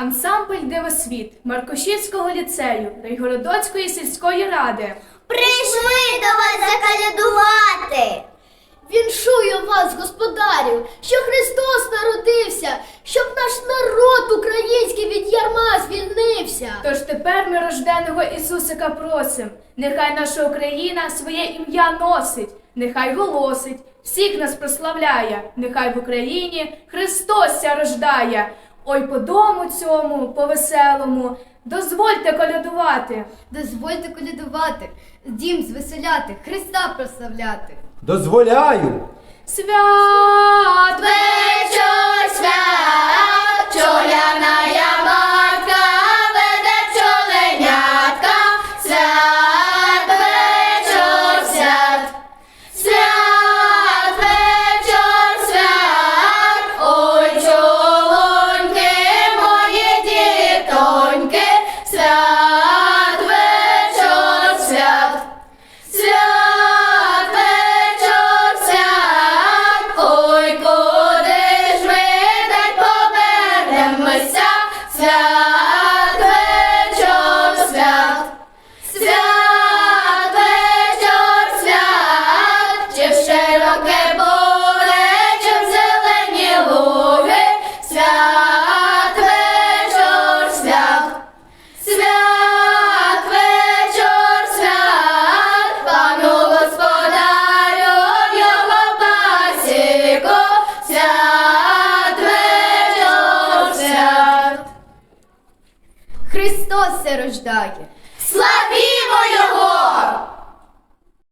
Ансамбль Дивосвіт Маркошівського ліцею Райгородоцької сільської ради. Прийшли до вас закалядувати. Віншую вас, господарю, що Христос народився, щоб наш народ український від ярма звільнився. Тож тепер ми рожденого Ісусика просим. Нехай наша Україна своє ім'я носить, нехай голосить, всіх нас прославляє, нехай в Україні Христос ся рождає. Ой, по дому цьому, по веселому, дозвольте колядувати. Дозвольте колядувати, дім звеселяти, Христа прославляти. Дозволяю. Свят поле, зелені луги, свят свят. Вечір свят, пану господарю його пасіку, свят свят. Христос се рождає. Славімо його!